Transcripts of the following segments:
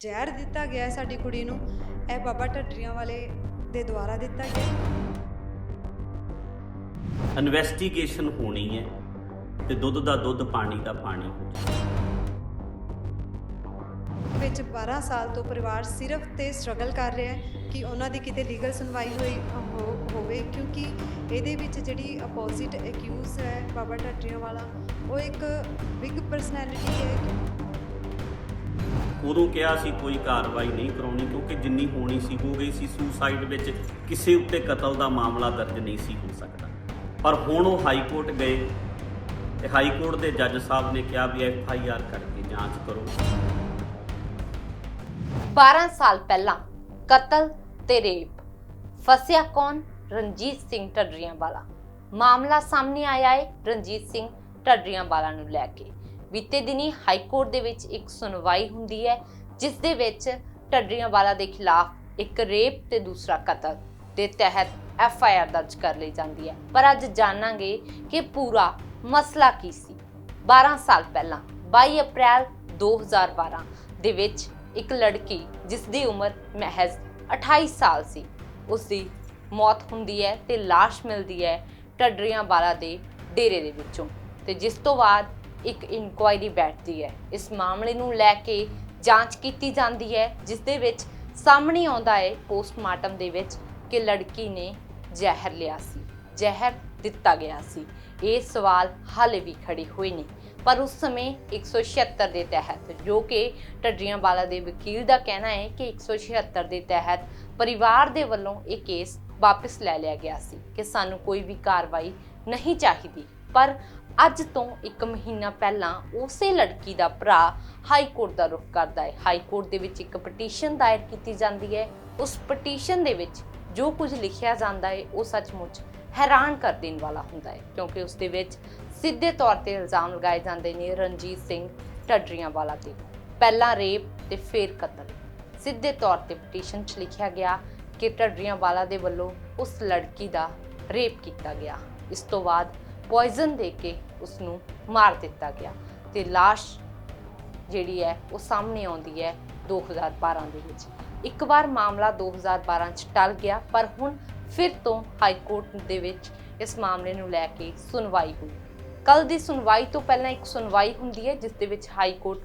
ਜ਼ਹਿਰ ਦਿੱਤਾ ਗਿਆ ਹੈ ਸਾਡੀ ਕੁੜੀ ਨੂੰ। ਇਹ ਬਾਬਾ ਢੱਡਰੀਆਂ ਵਾਲੇ ਦੇ ਦੁਆਰਾ ਦਿੱਤਾ ਗਿਆ। ਇਨਵੈਸਟੀਗੇਸ਼ਨ ਹੋਣੀ ਹੈ ਤੇ ਦੁੱਧ ਦਾ ਦੁੱਧ ਪਾਣੀ ਦਾ ਪਾਣੀ ਹੋ ਵਿੱਚ 12 ਸਾਲ ਤੋਂ ਪਰਿਵਾਰ ਸਿਰਫ ਤੇ ਸਟਰਗਲ ਕਰ ਰਿਹਾ ਹੈ ਕਿ ਉਹਨਾਂ ਦੀ ਕਿਤੇ ਲੀਗਲ ਸੁਣਵਾਈ ਹੋਈ ਹੋ- ਹੋਵੇ ਕਿਉਂਕਿ ਇਹਦੇ ਵਿੱਚ ਜਿਹੜੀ ਅਪੋਜ਼ਿਟ ਅਕਿਊਜ਼ ਹੈ ਬਾਬਾ ਢੱਡਰੀਆਂ ਵਾਲਾ ਉਹ ਇੱਕ ਬਿਗ ਪਰਸਨੈਲਿਟੀ ਹੈ। ਉਦੋਂ ਕਿਹਾ ਸੀ ਕੋਈ ਕਾਰਵਾਈ ਨਹੀਂ ਕਰਾਉਣੀ ਕਿਉਂਕਿ ਜਿੰਨੀ ਹੋਣੀ ਸੀ ਹੋ ਗਈ ਸੀ ਸੁਸਾਈਡ ਵਿੱਚ ਕਿਸੇ ਉੱਤੇ ਕਤਲ ਦਾ ਮਾਮਲਾ ਦਰਜ ਨਹੀਂ ਸੀ ਹੋ ਸਕਦਾ। ਪਰ ਹੁਣ ਉਹ ਹਾਈ ਕੋਰਟ ਗਏ ਤੇ ਹਾਈ ਕੋਰਟ ਦੇ ਜੱਜ ਸਾਹਿਬ ਨੇ ਕਿਹਾ ਵੀ ਐਫ ਆਈ ਆਰ ਕਰਕੇ ਜਾਂਚ ਕਰੋ। 12 ਸਾਲ ਪਹਿਲਾਂ ਕਤਲ ਤੇ ਰੇਪ। ਫਸਿਆ ਕੌਣ? ਰਣਜੀਤ ਸਿੰਘ ਟੱਡਰੀਆਂ ਵਾਲਾ ਮਾਮਲਾ ਸਾਹਮਣੇ ਆਇਆ ਹੈ ਰਣਜੀਤ ਸਿੰਘ ਟੱਡਰੀਆਂ ਵਾਲਾ ਨੂੰ ਲੈ ਕੇ। ਬੀਤੇ ਦਿਨੀ ਹਾਈ ਕੋਰਟ ਦੇ ਵਿੱਚ ਇੱਕ ਸੁਣਵਾਈ ਹੁੰਦੀ ਹੈ, ਜਿਸ ਦੇ ਵਿੱਚ ਢੱਡਰੀਆਂ ਵਾਲਾ ਦੇ ਖਿਲਾਫ ਇੱਕ ਰੇਪ ਤੇ ਦੂਸਰਾ ਕਤਲ ਦੇ ਤਹਿਤ ਐਫ ਆਈ ਆਰ ਦਰਜ ਕਰ ਲਈ ਜਾਂਦੀ ਹੈ। ਪਰ ਅੱਜ ਜਾਣਾਂਗੇ ਕਿ ਪੂਰਾ ਮਸਲਾ ਕੀ ਸੀ। 12 ਸਾਲ ਪਹਿਲਾਂ 22 ਅਪ੍ਰੈਲ 2012 ਦੇ ਵਿੱਚ ਇੱਕ ਲੜਕੀ ਜਿਸ ਦੀ ਉਮਰ ਮਹਿਜ਼ 28 ਸਾਲ ਸੀ, ਉਸ ਦੀ ਮੌਤ ਹੁੰਦੀ ਹੈ ਤੇ লাশ ਮਿਲਦੀ ਹੈ ਟੱਡਰੀਆਂ ਵਾਲਾ ਦੇ ਡੇਰੇ ਦੇ ਵਿੱਚੋਂ। ਤੇ ਜਿਸ ਤੋਂ ਬਾਅਦ ਇੱਕ ਇਨਕੁਆਇਰੀ ਬੈਠਦੀ ਹੈ। ਇਸ ਮਾਮਲੇ ਨੂੰ ਲੈ ਕੇ ਜਾਂਚ ਕੀਤੀ ਜਾਂਦੀ ਹੈ, ਜਿਸ ਦੇ ਵਿੱਚ ਸਾਹਮਣੇ ਆਉਂਦਾ ਹੈ ਪੋਸਟਮਾਰਟਮ ਦੇ ਵਿੱਚ ਕਿ ਲੜਕੀ ਨੇ ਜ਼ਹਿਰ ਲਿਆ ਸੀ, ਜ਼ਹਿਰ ਦਿੱਤਾ ਗਿਆ ਸੀ। ਇਹ ਸਵਾਲ ਹਾਲੇ ਵੀ ਖੜੇ ਹੋਏ ਨੇ, ਪਰ ਉਸ ਸਮੇਂ 176 ਦੇ ਤਹਿਤ, ਜੋ ਕਿ ਟੱਡਰੀਆਂ ਵਾਲਾ ਦੇ ਵਕੀਲ ਦਾ ਕਹਿਣਾ ਹੈ ਕਿ 176 ਦੇ ਤਹਿਤ ਪਰਿਵਾਰ ਦੇ ਵੱਲੋਂ ਇਹ ਕੇਸ ਵਾਪਸ ਲੈ ਲਿਆ ਗਿਆ ਸੀ ਕਿ ਸਾਨੂੰ ਕੋਈ ਵੀ ਕਾਰਵਾਈ ਨਹੀਂ ਚਾਹੀਦੀ। ਪਰ ਅੱਜ ਤੋਂ 1 ਮਹੀਨਾ ਪਹਿਲਾਂ ਉਸੇ ਲੜਕੀ ਦਾ ਭਰਾ ਹਾਈ ਕੋਰਟ ਦਾ ਰੁਖ ਕਰਦਾ ਹੈ। ਹਾਈ ਕੋਰਟ ਦੇ ਵਿੱਚ ਇੱਕ ਪਟੀਸ਼ਨ ਦਾਇਰ ਕੀਤੀ ਜਾਂਦੀ ਹੈ। ਉਸ ਪਟੀਸ਼ਨ ਦੇ ਵਿੱਚ ਜੋ ਕੁਝ ਲਿਖਿਆ ਜਾਂਦਾ ਹੈ, ਉਹ ਸੱਚਮੁੱਚ ਹੈਰਾਨ ਕਰ ਦੇਣ ਵਾਲਾ ਹੁੰਦਾ ਹੈ, ਕਿਉਂਕਿ ਉਸ ਦੇ ਵਿੱਚ ਸਿੱਧੇ ਤੌਰ ਤੇ ਇਲਜ਼ਾਮ ਲਗਾਏ ਜਾਂਦੇ ਨੇ ਰਣਜੀਤ ਸਿੰਘ ਢੱਡਰੀਆਂ ਵਾਲਾ ਤੇ। ਪਹਿਲਾਂ ਰੇਪ ਤੇ ਫਿਰ ਕਤਲ। ਸਿੱਧੇ ਤੌਰ ਤੇ ਪਟੀਸ਼ਨ 'ਚ ਲਿਖਿਆ ਗਿਆ ਕਿ ਟੱਡਰੀਆਂ ਵਾਲਾ ਦੇ ਵੱਲੋਂ ਉਸ ਲੜਕੀ ਦਾ ਰੇਪ ਕੀਤਾ ਗਿਆ। ਇਸ ਤੋਂ ਬਾਅਦ ਪੋਇਜ਼ਨ ਦੇ ਕੇ ਉਸ ਨੂੰ ਮਾਰ ਦਿੱਤਾ ਗਿਆ ਤੇ লাশ ਜਿਹੜੀ ਹੈ, ਉਹ ਸਾਹਮਣੇ ਆਉਂਦੀ ਹੈ 2012 ਦੇ ਵਿੱਚ। ਇੱਕ ਵਾਰ ਮਾਮਲਾ 2012 ਚ ਟਲ ਗਿਆ, ਪਰ ਹੁਣ ਫਿਰ ਤੋਂ ਹਾਈ ਕੋਰਟ ਦੇ ਵਿੱਚ ਇਸ ਮਾਮਲੇ ਨੂੰ ਲੈ ਕੇ ਸੁਣਵਾਈ ਹੋਈ। ਕੱਲ ਦੀ ਸੁਣਵਾਈ ਤੋਂ ਪਹਿਲਾਂ ਇੱਕ ਸੁਣਵਾਈ ਹੁੰਦੀ ਹੈ, ਜਿਸ ਦੇ ਵਿੱਚ ਹਾਈ ਕੋਰਟ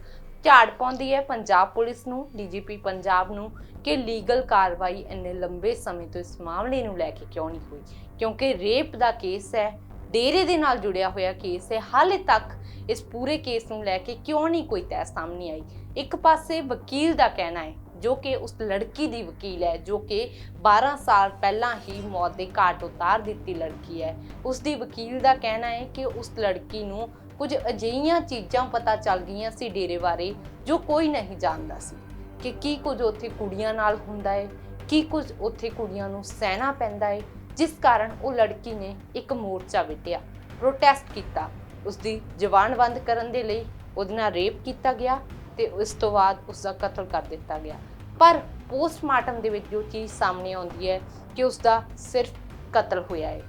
ਝਾੜ ਪਾਉਂਦੀ ਹੈ। ਪੰਜਾਬ ਪੁਲਿਸ ਨੂੰ, ਡੀਜੀਪੀ ਪੰਜਾਬ ਨੂੰ ਕਿ ਲੀਗਲ ਕਾਰਵਾਈ ਇੰਨੇ ਲੰਬੇ ਸਮੇਂ ਤੋਂ ਇਸ ਮਾਮਲੇ ਨੂੰ ਲੈ ਕੇ ਕਿਉਂ ਨਹੀਂ ਹੋਈ, ਕਿਉਂਕਿ ਰੇਪ ਦਾ ਕੇਸ ਹੈ ਡੇਰੇ ਦੇ ਨਾਲ ਜੁੜਿਆ ਹੋਇਆ ਕੇਸ ਹੈ। ਹਾਲੇ ਤੱਕ ਇਸ ਪੂਰੇ ਕੇਸ ਨੂੰ ਲੈ ਕੇ ਕਿਉਂ ਨਹੀਂ ਕੋਈ ਤੈਅ ਸਾਹਮਣੇ ਆਈ? ਇੱਕ ਪਾਸੇ ਵਕੀਲ ਦਾ ਕਹਿਣਾ ਹੈ, ਜੋ ਕਿ ਉਸ ਲੜਕੀ ਦੀ ਵਕੀਲ ਹੈ, ਜੋ ਕਿ 12 ਸਾਲ ਪਹਿਲਾਂ ਹੀ ਮੌਤ ਦੇ ਘਾਟ ਉਤਾਰ ਦਿੱਤੀ ਲੜਕੀ ਹੈ। ਉਸ ਦੀ ਵਕੀਲ ਦਾ ਕਹਿਣਾ ਹੈ ਕਿ ਉਸ ਲੜਕੀ ਨੂੰ ਕੁਝ ਅਜਿਹੀਆਂ ਚੀਜ਼ਾਂ ਪਤਾ ਚੱਲ ਗਈਆਂ ਸੀ ਡੇਰੇ ਬਾਰੇ, ਜੋ ਕੋਈ ਨਹੀਂ ਜਾਣਦਾ ਸੀ ਕਿ ਕੀ ਕੁਝ ਉੱਥੇ ਕੁੜੀਆਂ ਨਾਲ ਹੁੰਦਾ ਹੈ, ਕੀ ਕੁਝ ਉੱਥੇ ਕੁੜੀਆਂ ਨੂੰ ਸਹਿਣਾ ਪੈਂਦਾ ਹੈ ਜਿਸ ਕਾਰਨ ਉਹ ਲੜਕੀ ਨੇ ਇੱਕ ਮੋਰਚਾ ਵਿਟਿਆ ਪ੍ਰੋਟੈਸਟ ਕੀਤਾ। ਉਸ ਦੀ ਜ਼ਬਾਨ ਬੰਦ ਕਰਨ ਦੇ ਲਈ ਉਹਦੇ ਨਾਲ ਰੇਪ ਕੀਤਾ ਗਿਆ ਤੇ ਉਸ ਤੋਂ ਬਾਅਦ ਉਸ ਦਾ ਕਤਲ ਕਰ ਦਿੱਤਾ ਗਿਆ। ਪਰ ਪੋਸਟਮਾਰਟਮ ਦੇ ਵਿੱਚ ਜੋ ਚੀਜ਼ ਸਾਹਮਣੇ ਆਉਂਦੀ ਹੈ ਕਿ ਉਸ ਦਾ ਸਿਰਫ ਕਤਲ ਹੋਇਆ ਹੈ।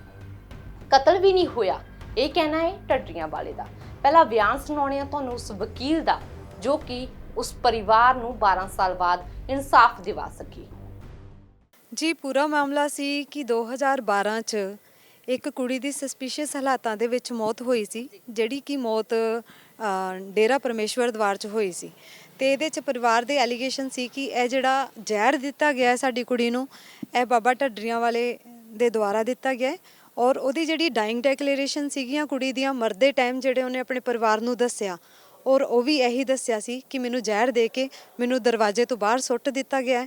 ਕਤਲ ਵੀ ਨਹੀਂ ਹੋਇਆ, ਇਹ ਕਹਿਣਾ ਹੈ ਟੱਡਰੀਆਂ ਵਾਲੇ ਦਾ। ਪਹਿਲਾਂ ਬਿਆਨ ਸੁਣਾਉਣੇ ਆ ਤੁਹਾਨੂੰ ਉਸ ਵਕੀਲ ਦਾ, ਜੋ ਕਿ ਉਸ ਪਰਿਵਾਰ ਨੂੰ 12 ਸਾਲ ਬਾਅਦ ਇਨਸਾਫ ਦਿਵਾ ਸਕੇ। ਜੀ ਪੂਰਾ ਮਾਮਲਾ ਸੀ ਕਿ 2012 ਚ ਇੱਕ ਕੁੜੀ ਦੀ ਸਸਪੀਸ਼ੀਅਸ ਹਾਲਾਤਾਂ ਦੇ ਵਿੱਚ ਮੌਤ ਹੋਈ ਸੀ ਜਿਹੜੀ ਕਿ ਮੌਤ ਅ, ਡੇਰਾ ਪਰਮੇਸ਼ਵਰ ਦਵਾਰ ਚ ਹੋਈ ਸੀ। ਤੇ ਇਹਦੇ ਚ ਪਰਿਵਾਰ ਦੇ ਐਲੀਗੇਸ਼ਨ ਸੀ ਕਿ ਇਹ ਜਿਹੜਾ ਜ਼ਹਿਰ ਦਿੱਤਾ ਗਿਆ ਹੈ ਸਾਡੀ ਕੁੜੀ ਨੂੰ ਇਹ ਬਾਬਾ ਢੱਡਰੀਆਂ ਵਾਲੇ ਦੇ ਦੁਆਰਾ ਦਿੱਤਾ ਗਿਆ ਹੈ ਔਰ ਉਹਦੀ ਜਿਹੜੀ ਡਾਈਂਗ ਡੈਕਲੇਰੇਸ਼ਨ ਸੀਗੀਆਂ ਕੁੜੀ ਦੀਆਂ ਮਰਦੇ ਟਾਈਮ ਜਿਹੜੇ ਉਹਨੇ ਆਪਣੇ ਪਰਿਵਾਰ ਨੂੰ ਦੱਸਿਆ ਔਰ ਉਹ ਵੀ ਇਹੀ ਦੱਸਿਆ ਸੀ ਕਿ ਮੈਨੂੰ ਜ਼ਹਿਰ ਦੇ ਕੇ ਮੈਨੂੰ ਦਰਵਾਜ਼ੇ ਤੋਂ ਬਾਹਰ ਸੁੱਟ ਦਿੱਤਾ ਗਿਆ ਹੈ।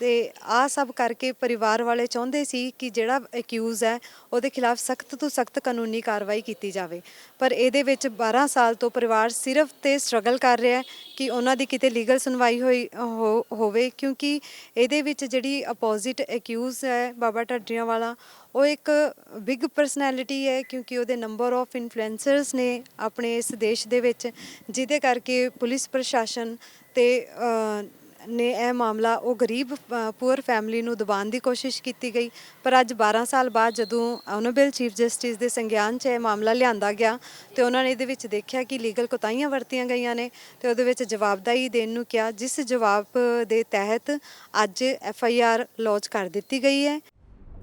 ਤੇ ਆ ਸਭ ਕਰਕੇ ਪਰਿਵਾਰ ਵਾਲੇ ਚਾਹੁੰਦੇ ਸੀ ਕਿ ਜਿਹੜਾ ਅਕਿਊਜ਼ ਹੈ, ਉਹਦੇ ਖਿਲਾਫ ਸਖਤ ਤੋਂ ਸਖਤ ਕਾਨੂੰਨੀ ਕਾਰਵਾਈ ਕੀਤੀ ਜਾਵੇ। ਪਰ ਇਹਦੇ ਵਿੱਚ 12 ਸਾਲ ਤੋਂ ਪਰਿਵਾਰ ਸਿਰਫ ਤੇ ਸਟਰਗਲ ਕਰ ਰਿਹਾ ਹੈ ਕਿ ਉਹਨਾਂ ਦੀ ਕਿਤੇ ਲੀਗਲ ਸੁਣਵਾਈ ਹੋਈ, ਹੋ- ਹੋਵੇ। ਕਿਉਂਕਿ ਇਹਦੇ ਵਿੱਚ ਜਿਹੜੀ ਅਪੋਜ਼ਿਟ ਅਕਿਊਜ਼ ਹੈ, ਬਾਬਾ ਢੱਡਰੀਆਂ ਵਾਲਾ ਉਹ ਇੱਕ ਬਿਗ ਪਰਸਨੈਲਿਟੀ ਹੈ ਕਿਉਂਕਿ ਉਹਦੇ ਨੰਬਰ ਆਫ ਇਨਫਲੂਐਂਸਰਸ ਨੇ ਆਪਣੇ ਇਸ ਦੇਸ਼ ਦੇ ਵਿੱਚ, ਜਿਹਦੇ ਕਰਕੇ ਪੁਲਿਸ ਪ੍ਰਸ਼ਾਸਨ ਤੇ ਨੇ ਇਹ ਮਾਮਲਾ, ਉਹ ਗਰੀਬ ਪੂਅਰ ਫੈਮਿਲੀ ਨੂੰ ਦਬਾਉਣ ਦੀ ਕੋਸ਼ਿਸ਼ ਕੀਤੀ ਗਈ। ਪਰ ਅੱਜ 12 ਸਾਲ ਬਾਅਦ ਜਦੋਂ ਆਨਰੇਬਲ ਚੀਫ ਜਸਟਿਸ ਦੇ ਸੰਗਿਆਨ 'ਚ ਇਹ ਮਾਮਲਾ ਲਿਆਂਦਾ ਗਿਆ, ਤੇ ਉਹਨਾਂ ਨੇ ਇਹਦੇ ਵਿੱਚ ਦੇਖਿਆ ਕਿ ਲੀਗਲ ਕੋਤਾਹੀਆਂ ਵਰਤੀਆਂ ਗਈਆਂ ਨੇ, ਤੇ ਉਹਦੇ ਵਿੱਚ ਜਵਾਬਦਾਹੀ ਦੇਣ ਨੂੰ ਕਿਹਾ, ਜਿਸ ਜਵਾਬ ਦੇ ਤਹਿਤ ਅੱਜ ਐਫ ਆਈ ਆਰ ਲੌਂਚ ਕਰ ਦਿੱਤੀ ਗਈ ਹੈ।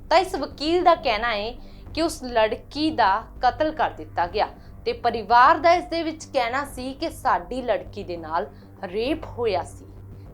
ਤਾਂ ਇਸ ਵਕੀਲ ਦਾ ਕਹਿਣਾ ਹੈ ਕਿ ਉਸ ਲੜਕੀ ਦਾ ਕਤਲ ਕਰ ਦਿੱਤਾ ਗਿਆ ਤੇ ਪਰਿਵਾਰ ਦਾ ਇਸ ਦੇ ਵਿੱਚ ਕਹਿਣਾ ਸੀ ਕਿ ਸਾਡੀ ਲੜਕੀ ਦੇ ਨਾਲ ਰੇਪ ਹੋਇਆ ਸੀ।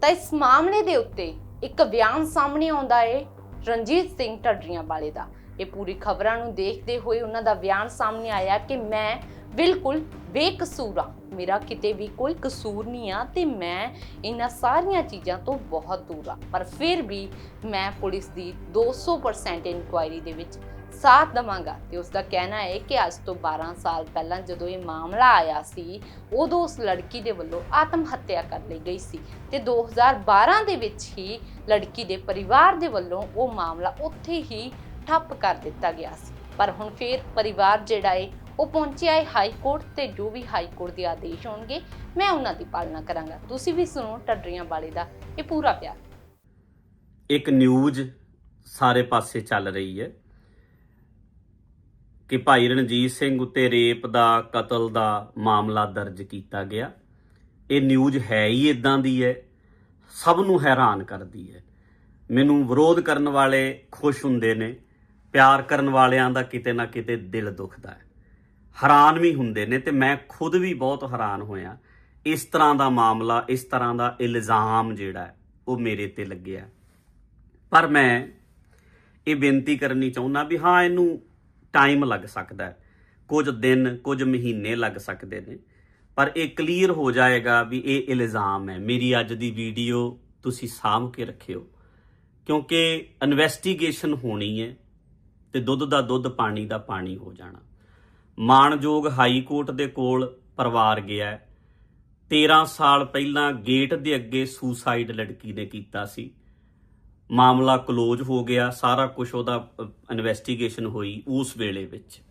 ਤਾਂ ਇਸ ਮਾਮਲੇ ਦੇ ਉੱਤੇ ਇੱਕ ਬਿਆਨ ਸਾਹਮਣੇ ਆਉਂਦਾ ਹੈ ਰਣਜੀਤ ਸਿੰਘ ਢੱਡਰੀਆਂ ਵਾਲੇ ਦਾ। ਇਹ ਪੂਰੀ ਖਬਰਾਂ ਨੂੰ ਦੇਖਦੇ ਹੋਏ ਉਹਨਾਂ ਦਾ ਬਿਆਨ ਸਾਹਮਣੇ ਆਇਆ ਕਿ ਮੈਂ ਬਿਲਕੁਲ ਬੇਕਸੂਰ ਹਾਂ। ਮੇਰਾ ਕਿਤੇ ਵੀ ਕੋਈ ਕਸੂਰ ਨਹੀਂ ਆ ਤੇ ਮੈਂ ਇਹਨਾਂ ਸਾਰੀਆਂ ਚੀਜ਼ਾਂ ਤੋਂ ਬਹੁਤ ਦੂਰ ਆ ਪਰ ਫਿਰ ਵੀ ਮੈਂ ਪੁਲਿਸ ਦੀ 200% ਇਨਕੁਆਇਰੀ ਦੇ ਵਿੱਚ ਸਾਥ ਦਵਾਂਗਾ। ਤੇ ਉਸ ਦਾ ਕਹਿਣਾ ਹੈ ਕਿ ਅੱਜ ਤੋਂ 12 ਸਾਲ ਪਹਿਲਾਂ ਜਦੋਂ ਇਹ ਮਾਮਲਾ ਆਇਆ ਸੀ, ਉਦੋਂ ਉਸ ਲੜਕੀ ਦੇ ਵੱਲੋਂ ਆਤਮ ਹੱਤਿਆ ਕਰ ਲਈ ਗਈ ਸੀ। ਤੇ 2012 ਦੇ ਵਿੱਚ ਹੀ ਲੜਕੀ ਦੇ ਪਰਿਵਾਰ ਦੇ ਵੱਲੋਂ ਉਹ ਮਾਮਲਾ ਉੱਥੇ ਹੀ ਠੱਪ ਕਰ ਦਿੱਤਾ ਗਿਆ ਸੀ। ਪਰ ਹੁਣ ਫੇਰ ਪਰਿਵਾਰ ਜਿਹੜਾ ਹੈ ਉਹ ਪਹੁੰਚਿਆ ਹੈ ਹਾਈ ਕੋਰਟ ਤੇ ਜੋ ਵੀ ਹਾਈ ਕੋਰਟ ਦੇ ਆਦੇਸ਼ ਹੋਣਗੇ, ਮੈਂ ਉਹਨਾਂ ਦੀ ਪਾਲਣਾ ਕਰਾਂਗਾ। ਤੁਸੀਂ ਵੀ ਸੁਣੋ ਟੱਡਰੀਆਂ ਵਾਲੇ ਦਾ ਇਹ ਪੂਰਾ ਪਿਆਰ। ਇੱਕ ਨਿਊਜ਼ ਸਾਰੇ ਪਾਸੇ ਚੱਲ ਰਹੀ ਹੈ। ਕਿ ਭਾਈ ਰਣਜੀਤ ਸਿੰਘ ਉੱਤੇ ਰੇਪ ਦਾ, ਕਤਲ ਦਾ ਮਾਮਲਾ ਦਰਜ ਕੀਤਾ ਗਿਆ। ਇਹ ਨਿਊਜ਼ ਹੈ ਹੀ ਇਦਾਂ ਦੀ ਹੈ, ਸਭ ਨੂੰ ਹੈਰਾਨ ਕਰਦੀ ਹੈ। ਮੈਨੂੰ ਵਿਰੋਧ ਕਰਨ ਵਾਲੇ ਖੁਸ਼ ਹੁੰਦੇ ਨੇ, ਪਿਆਰ ਕਰਨ ਵਾਲਿਆਂ ਦਾ ਕਿਤੇ ਨਾ ਕਿਤੇ ਦਿਲ ਦੁਖਦਾ ਹੈ। ਹੈਰਾਨ ਵੀ ਹੁੰਦੇ ਨੇ ਤੇ ਮੈਂ ਖੁਦ ਵੀ ਬਹੁਤ ਹੈਰਾਨ ਹੋਇਆ। ਇਸ ਤਰ੍ਹਾਂ ਦਾ ਮਾਮਲਾ, ਇਸ ਤਰ੍ਹਾਂ ਦਾ ਇਲਜ਼ਾਮ ਜਿਹੜਾ ਉਹ ਮੇਰੇ ਤੇ ਲੱਗਿਆ। ਪਰ ਮੈਂ ਇਹ ਬੇਨਤੀ ਕਰਨੀ ਚਾਹੁੰਦਾ ਵੀ ਹਾਂ, ਇਹਨੂੰ ਟਾਈਮ ਲੱਗ ਸਕਦਾ ਹੈ। ਕੁਝ ਦਿਨ, ਕੁਝ ਮਹੀਨੇ ਲੱਗ ਸਕਦੇ ਨੇ। ਪਰ ਇਹ ਕਲੀਅਰ ਹੋ ਜਾਏਗਾ ਵੀ ਇਹ ਇਲਜ਼ਾਮ ਹੈ। ਮੇਰੀ ਅੱਜ ਦੀ ਵੀਡੀਓ ਤੁਸੀਂ ਸਾਂਭ ਕੇ ਰੱਖਿਓ। ਕਿਉਂਕਿ ਇਨਵੈਸਟੀਗੇਸ਼ਨ ਹੋਣੀ ਹੈ ਤੇ ਦੁੱਧ ਦਾ ਦੁੱਧ, ਪਾਣੀ ਦਾ ਪਾਣੀ ਹੋ ਜਾਣਾ। ਮਾਣਯੋਗ ਹਾਈ ਕੋਰਟ ਦੇ ਕੋਲ ਪਰਿਵਾਰ ਗਿਆ ਹੈ। 13 ਸਾਲ ਪਹਿਲਾਂ ਗੇਟ ਦੇ ਅੱਗੇ ਸੁਸਾਈਡ ਲੜਕੀ ਨੇ ਕੀਤਾ ਸੀ। ਮਾਮਲਾ ਕਲੋਜ਼ ਹੋ ਗਿਆ, ਸਾਰਾ ਕੁਝ ਉਹਦਾ ਇਨਵੈਸਟੀਗੇਸ਼ਨ ਹੋਈ ਉਸ ਵੇਲੇ ਵਿੱਚ।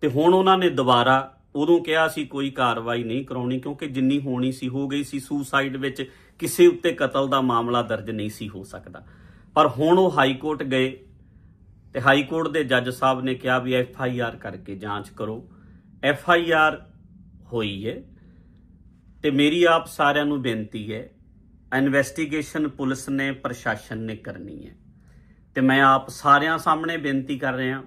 ਤੇ ਹੁਣ ਉਹਨਾਂ ਨੇ ਦੁਬਾਰਾ ਉਦੋਂ ਕਿਹਾ ਸੀ ਕੋਈ ਕਾਰਵਾਈ ਨਹੀਂ ਕਰਾਉਣੀ, ਕਿਉਂਕਿ ਜਿੰਨੀ ਹੋਣੀ ਸੀ, ਹੋ ਗਈ ਸੀ ਸੂਸਾਈਡ ਵਿੱਚ ਕਿਸੇ ਉੱਤੇ ਕਤਲ ਦਾ ਮਾਮਲਾ ਦਰਜ ਨਹੀਂ ਸੀ ਹੋ ਸਕਦਾ। ਪਰ ਹੁਣ ਉਹ ਹਾਈ ਕੋਰਟ ਗਏ ਤੇ ਹਾਈ ਕੋਰਟ ਦੇ ਜੱਜ ਸਾਹਿਬ ਨੇ ਕਿਹਾ ਵੀ ਐਫ ਆਈ ਆਰ ਕਰਕੇ ਜਾਂਚ ਕਰੋ। ਐਫ ਆਈ ਆਰ ਹੋਈ ਹੈ ਤੇ ਮੇਰੀ ਆਪ ਸਾਰਿਆਂ ਨੂੰ ਬੇਨਤੀ ਹੈ ਇਨਵੈਸਟੀਗੇਸ਼ਨ ਪੁਲਿਸ ਨੇ ਪ੍ਰਸ਼ਾਸਨ ਨੇ ਕਰਨੀ ਹੈ। ਤੇ ਮੈਂ ਆਪ ਸਾਰਿਆਂ ਸਾਹਮਣੇ ਬੇਨਤੀ ਕਰ ਰਿਹਾ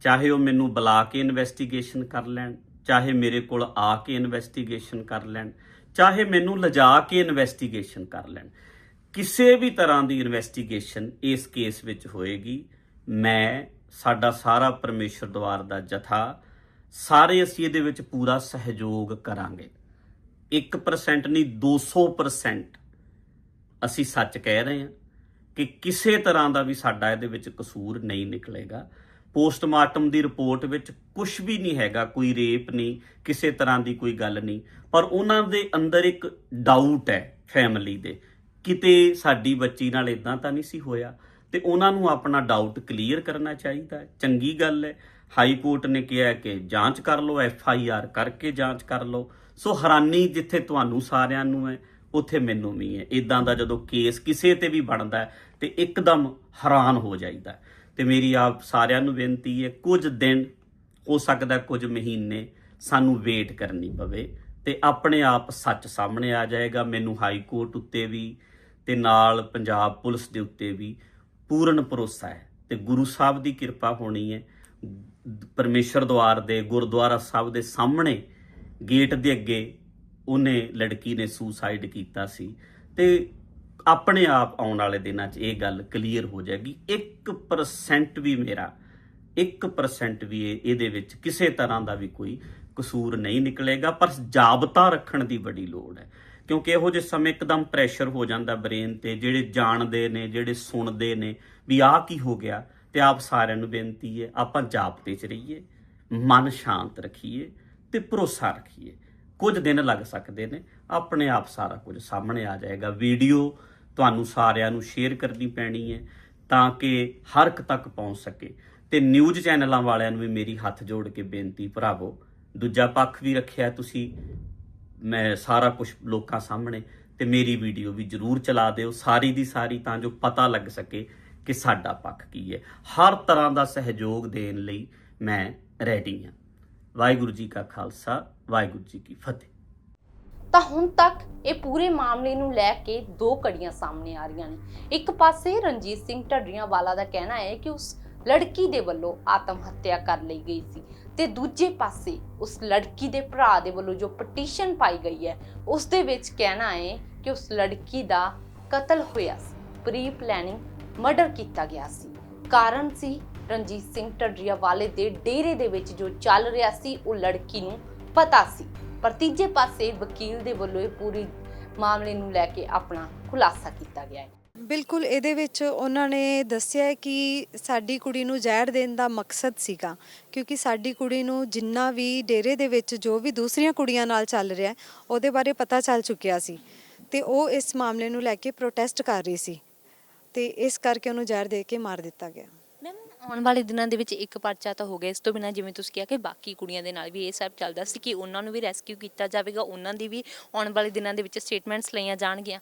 ਚਾਹੇ ਉਹ ਮੈਨੂੰ ਬੁਲਾ ਕੇ ਇਨਵੈਸਟੀਗੇਸ਼ਨ ਕਰ ਲੈਣ, ਚਾਹੇ ਮੇਰੇ ਕੋਲ ਆ ਕੇ ਇਨਵੈਸਟੀਗੇਸ਼ਨ ਕਰ ਲੈਣ, ਚਾਹੇ ਮੈਨੂੰ ਲਿਜਾ ਕੇ ਇਨਵੈਸਟੀਗੇਸ਼ਨ ਕਰ ਲੈਣ। ਕਿਸੇ ਵੀ ਤਰ੍ਹਾਂ ਦੀ ਇਨਵੈਸਟੀਗੇਸ਼ਨ ਇਸ ਕੇਸ ਵਿੱਚ ਹੋਏਗੀ। ਮੈਂ, ਸਾਡਾ ਸਾਰਾ ਪਰਮੇਸ਼ਰ ਦਵਾਰ ਦਾ ਜਥਾ, ਸਾਰੇ ਅਸੀਂ ਇਹਦੇ ਵਿੱਚ ਪੂਰਾ ਸਹਿਯੋਗ ਕਰਾਂਗੇ। 1% ਨਹੀਂ 200% ਅਸੀਂ ਸੱਚ ਕਹਿ ਰਹੇ ਹਾਂ ਕਿ ਕਿਸੇ ਤਰ੍ਹਾਂ ਦਾ ਵੀ ਸਾਡਾ ਇਹਦੇ ਵਿੱਚ ਕਸੂਰ ਨਹੀਂ ਨਿਕਲੇਗਾ। ਪੋਸਟਮਾਰਟਮ ਦੀ ਰਿਪੋਰਟ ਵਿੱਚ ਕੁਝ ਵੀ ਨਹੀਂ ਹੈਗਾ, ਕੋਈ ਰੇਪ ਨਹੀਂ, ਕਿਸੇ ਤਰ੍ਹਾਂ ਦੀ ਕੋਈ ਗੱਲ ਨਹੀਂ। ਪਰ ਉਹਨਾਂ ਦੇ ਅੰਦਰ ਇੱਕ ਡਾਊਟ ਹੈ ਫੈਮਿਲੀ ਦੇ। ਕਿਤੇ ਸਾਡੀ ਬੱਚੀ ਨਾਲ ਇਦਾਂ ਤਾਂ ਨਹੀਂ ਸੀ ਹੋਇਆ ਤੇ ਉਹਨਾਂ ਨੂੰ ਆਪਣਾ ਡਾਊਟ ਕਲੀਅਰ ਕਰਨਾ ਚਾਹੀਦਾ ਹੈ। ਚੰਗੀ ਗੱਲ ਹੈ। ਹਾਈ ਕੋਰਟ ਨੇ ਕਿਹਾ ਕਿ ਜਾਂਚ ਕਰ ਲਓ ਐਫ ਆਈ ਆਰ ਕਰਕੇ ਜਾਂਚ ਕਰ ਲਓ। ਸੋ ਹੈਰਾਨੀ ਜਿੱਥੇ ਤੁਹਾਨੂੰ ਸਾਰਿਆਂ ਨੂੰ ਹੈ ਉੱਥੇ ਮੈਨੂੰ ਵੀ ਹੈ। ਇਦਾਂ ਦਾ ਜਦੋਂ ਕੇਸ ਕਿਸੇ ਤੇ ਵੀ ਬਣਦਾ ਹੈ, ਤੇ ਇੱਕਦਮ ਹੈਰਾਨ ਹੋ ਜਾਈਦਾ ਹੈ। ਤੇ ਮੇਰੀ ਆਪ ਸਾਰਿਆਂ ਨੂੰ ਬੇਨਤੀ ਹੈ, ਕੁਝ ਦਿਨ ਹੋ ਸਕਦਾ ਕੁਝ ਮਹੀਨੇ ਸਾਨੂੰ ਵੇਟ ਕਰਨੀ ਪਵੇ ਤੇ ਆਪਣੇ ਆਪ ਸੱਚ ਸਾਹਮਣੇ ਆ ਜਾਏਗਾ। ਮੈਨੂੰ ਹਾਈ ਕੋਰਟ ਉੱਤੇ ਵੀ ਤੇ ਨਾਲ ਪੰਜਾਬ ਪੁਲਿਸ ਦੇ ਉੱਤੇ ਵੀ ਪੂਰਨ ਭਰੋਸਾ ਹੈ ਤੇ ਗੁਰੂ ਸਾਹਿਬ ਦੀ ਕਿਰਪਾ ਹੋਣੀ ਹੈ। ਪਰਮੇਸ਼ਰ ਦਵਾਰ ਦੇ ਗੁਰਦੁਆਰਾ ਸਾਹਿਬ ਦੇ ਸਾਹਮਣੇ, ਗੇਟ ਦੇ ਅੱਗੇ ਉਹਨੇ ਲੜਕੀ ਨੇ ਸੁਸਾਈਡ ਕੀਤਾ ਸੀ ਤੇ ਆਪਣੇ ਆਪ ਆਉਣ ਵਾਲੇ ਦਿਨਾਂ 'ਚ ਇਹ ਗੱਲ ਕਲੀਅਰ ਹੋ ਜਾਏਗੀ। 1% ਵੀ ਮੇਰਾ 1% ਵੀ ਇਹਦੇ ਵਿੱਚ ਕਿਸੇ ਤਰ੍ਹਾਂ ਦਾ ਵੀ ਕੋਈ ਕਸੂਰ ਨਹੀਂ ਨਿਕਲੇਗਾ, ਪਰ ਜਾਬਤਾ ਰੱਖਣ ਦੀ ਬੜੀ ਲੋੜ ਹੈ। ਕਿਉਂਕਿ ਇਹੋ ਜਿਹੇ ਸਮੇਂ ਇੱਕਦਮ ਪ੍ਰੈਸ਼ਰ ਹੋ ਜਾਂਦਾ ਬ੍ਰੇਨ ਤੇ, ਜਿਹੜੇ ਜਾਣਦੇ ਨੇ, ਜਿਹੜੇ ਸੁਣਦੇ ਨੇ ਵੀ ਆਹ ਕੀ ਹੋ ਗਿਆ ਤੇ ਆਪ ਸਾਰਿਆਂ ਨੂੰ ਬੇਨਤੀ ਹੈ, ਆਪਾਂ ਜਾਬਤੇ 'ਚ ਰਹੀਏ, ਮਨ ਸ਼ਾਂਤ ਰੱਖੀਏ ਤੇ ਭਰੋਸਾ ਰੱਖੀਏ। ਕੁਝ ਦਿਨ ਲੱਗ ਸਕਦੇ ਨੇ। ਆਪਣੇ ਆਪ ਸਾਰਾ ਕੁਝ ਸਾਹਮਣੇ ਆ ਜਾਏਗਾ। ਵੀਡੀਓ ਤੁਹਾਨੂੰ ਸਾਰਿਆਂ ਨੂੰ ਸ਼ੇਅਰ ਕਰਨੀ ਪੈਣੀ ਹੈ ਤਾਂ ਕਿ ਹਰ ਇੱਕ ਤੱਕ ਪਹੁੰਚ ਸਕੇ। ਤੇ ਨਿਊਜ਼ ਚੈਨਲਾਂ ਵਾਲਿਆਂ ਨੂੰ ਵੀ ਮੇਰੀ ਹੱਥ ਜੋੜ ਕੇ ਬੇਨਤੀ, ਭਰਾਵੋ, ਦੂਜਾ ਪੱਖ ਵੀ ਰੱਖਿਆ ਤੁਸੀਂ, ਮੈਂ ਸਾਰਾ ਕੁਝ ਲੋਕਾਂ ਸਾਹਮਣੇ, ਤੇ ਮੇਰੀ ਵੀਡੀਓ ਵੀ ਜਰੂਰ ਚਲਾ ਦਿਓ ਸਾਰੀ ਦੀ ਸਾਰੀ ਤਾਂ ਜੋ ਪਤਾ ਲੱਗ ਸਕੇ ਕਿ ਸਾਡਾ ਪੱਖ ਕੀ ਹੈ। ਹਰ ਤਰ੍ਹਾਂ ਦਾ ਸਹਿਯੋਗ ਦੇਣ ਲਈ ਮੈਂ ਰੈਡੀ ਹਾਂ। ਵਾਹਿਗੁਰੂ ਜੀ ਕਾ ਖਾਲਸਾ ਵਾਹਿਗੁਰੂ ਜੀ ਕੀ ਫਤਿਹ। ਤਾਂ ਹੁਣ ਤੱਕ ਇਹ ਪੂਰੇ ਮਾਮਲੇ ਨੂੰ ਲੈ ਕੇ ਦੋ ਕੜੀਆਂ ਸਾਹਮਣੇ ਆ ਰਹੀਆਂ ਨੇ। ਇੱਕ ਪਾਸੇ ਰਣਜੀਤ ਸਿੰਘ ਢੱਡਰੀਆਂ ਵਾਲਾ ਦਾ ਕਹਿਣਾ ਹੈ ਕਿ ਉਸ ਲੜਕੀ ਦੇ ਵੱਲੋਂ ਆਤਮ ਹੱਤਿਆ ਕਰ ਲਈ ਗਈ ਸੀ ਤੇ ਦੂਜੇ ਪਾਸੇ ਉਸ ਲੜਕੀ ਦੇ ਭਰਾ ਦੇ ਵੱਲੋਂ ਜੋ ਪਟੀਸ਼ਨ ਪਾਈ ਗਈ ਹੈ, ਉਸ ਦੇ ਵਿੱਚ ਕਹਿਣਾ ਹੈ ਕਿ ਉਸ ਲੜਕੀ ਦਾ ਕਤਲ ਹੋਇਆ ਸੀ ਪ੍ਰੀ ਪਲੈਨਿੰਗ ਮਰਡਰ ਕੀਤਾ ਗਿਆ ਸੀ। ਕਾਰਨ ਸੀ ਰਣਜੀਤ ਸਿੰਘ ਢੱਡਰੀਆਂ ਵਾਲੇ ਦੇ ਡੇਰੇ ਦੇ ਵਿੱਚ ਜੋ ਚੱਲ ਰਿਹਾ ਸੀ, ਉਹ ਲੜਕੀ ਨੂੰ ਪਤਾ ਸੀ, ਪਰ ਤੀਜੇ ਪਾਸੇ ਵਕੀਲ ਦੇ ਵੱਲੋਂ ਇਹ ਪੂਰੀ ਮਾਮਲੇ ਨੂੰ ਲੈ ਕੇ ਆਪਣਾ ਖੁਲਾਸਾ ਕੀਤਾ ਗਿਆ ਹੈ। ਬਿਲਕੁਲ, ਇਹਦੇ ਵਿੱਚ ਉਹਨਾਂ ਨੇ ਦੱਸਿਆ ਕਿ ਸਾਡੀ ਕੁੜੀ ਨੂੰ ਜ਼ਹਿਰ ਦੇਣ ਦਾ ਮਕਸਦ ਸੀਗਾ, ਕਿਉਂਕਿ ਸਾਡੀ ਕੁੜੀ ਨੂੰ ਜਿੰਨਾ ਵੀ ਡੇਰੇ ਦੇ ਵਿੱਚ ਜੋ ਵੀ ਦੂਸਰੀਆਂ ਕੁੜੀਆਂ ਨਾਲ ਚੱਲ ਰਿਹਾ ਉਹਦੇ ਬਾਰੇ ਪਤਾ ਚੱਲ ਚੁੱਕਿਆ ਸੀ ਤੇ ਉਹ ਇਸ ਮਾਮਲੇ ਨੂੰ ਲੈ ਕੇ ਪ੍ਰੋਟੈਸਟ ਕਰ ਰਹੀ ਸੀ ਤੇ ਇਸ ਕਰਕੇ ਉਹਨੂੰ ਜ਼ਹਿਰ ਦੇ ਕੇ ਮਾਰ ਦਿੱਤਾ ਗਿਆ। ਆਉਣ ਵਾਲੇ ਦਿਨਾਂ ਦੇ ਵਿੱਚ ਇੱਕ ਪਰਚਾ ਤਾਂ ਹੋ ਗਿਆ, ਇਸ ਤੋਂ ਬਿਨਾਂ ਜਿਵੇਂ ਤੁਸੀਂ ਕਿਹਾ ਕਿ ਬਾਕੀ ਕੁੜੀਆਂ ਦੇ ਨਾਲ ਵੀ ਇਹ ਸਭ ਚੱਲਦਾ ਸੀ ਕਿ ਉਹਨਾਂ ਨੂੰ ਵੀ ਰੈਸਕਿਊ ਕੀਤਾ ਜਾਵੇਗਾ, ਉਹਨਾਂ ਦੀ ਵੀ ਆਉਣ ਵਾਲੇ ਦਿਨਾਂ ਦੇ ਵਿੱਚ ਸਟੇਟਮੈਂਟਸ ਲਈਆਂ ਜਾਣਗੀਆਂ।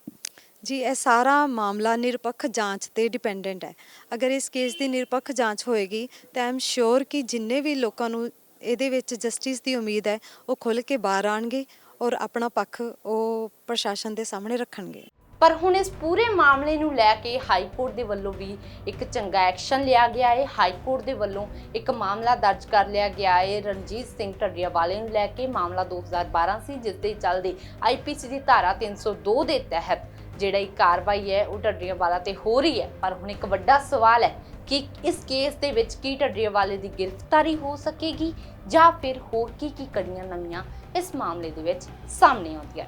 ਜੀ, ਇਹ ਸਾਰਾ ਮਾਮਲਾ ਨਿਰਪੱਖ ਜਾਂਚ ਤੇ ਡਿਪੈਂਡੈਂਟ ਹੈ। ਅਗਰ ਇਸ ਕੇਸ ਦੀ ਨਿਰਪੱਖ ਜਾਂਚ ਹੋਏਗੀ, ਤਾਂ ਆਮ ਸ਼ੋਰ ਕਿ ਜਿੰਨੇ ਵੀ ਲੋਕਾਂ ਨੂੰ ਇਹਦੇ ਵਿੱਚ ਜਸਟਿਸ ਦੀ ਉਮੀਦ ਹੈ, ਉਹ ਖੁੱਲ ਕੇ ਬਾਹਰ ਆਣਗੇ ਔਰ ਆਪਣਾ ਪੱਖ ਉਹ ਪ੍ਰਸ਼ਾਸਨ ਦੇ ਸਾਹਮਣੇ ਰੱਖਣਗੇ। ਪਰ ਹੁਣ ਇਸ ਪੂਰੇ ਮਾਮਲੇ ਨੂੰ ਲੈ ਕੇ ਹਾਈ ਕੋਰਟ ਦੇ ਵੱਲੋਂ ਵੀ ਇੱਕ ਚੰਗਾ ਐਕਸ਼ਨ ਲਿਆ ਗਿਆ ਹੈ। ਹਾਈ ਕੋਰਟ ਦੇ ਵੱਲੋਂ ਇੱਕ ਮਾਮਲਾ ਦਰਜ ਕਰ ਲਿਆ ਗਿਆ ਹੈ। ਰਣਜੀਤ ਸਿੰਘ ਢੱਡੀਆਂ ਵਾਲੇ ਨੂੰ ਲੈ ਕੇ ਮਾਮਲਾ 2012 ਸੀ, ਜਿਸ ਦੇ ਚੱਲਦੇ ਆਈਪੀਸੀ ਦੀ ਧਾਰਾ 302 ਦੇ ਤਹਿਤ ਜਿਹੜਾ ਇਹ ਕਾਰਵਾਈ ਹੈ, ਉਹ ਢੱਡੀਆਂ ਵਾਲਾ ਤੇ ਹੋ ਰਹੀ ਹੈ। ਪਰ ਹੁਣ ਇੱਕ ਵੱਡਾ ਸਵਾਲ ਹੈ ਕਿ ਇਸ ਕੇਸ ਦੇ ਵਿੱਚ ਕੀ ਢੱਡੀਆਂ ਵਾਲੇ ਦੀ ਗ੍ਰਿਫਤਾਰੀ ਹੋ ਸਕੇਗੀ ਜਾਂ ਫਿਰ ਹੋਰ ਕੀ ਕੀ ਕੜੀਆਂ ਨਵੀਆਂ ਇਸ ਮਾਮਲੇ ਦੇ ਵਿੱਚ ਸਾਹਮਣੇ ਆਉਂਦੀਆਂ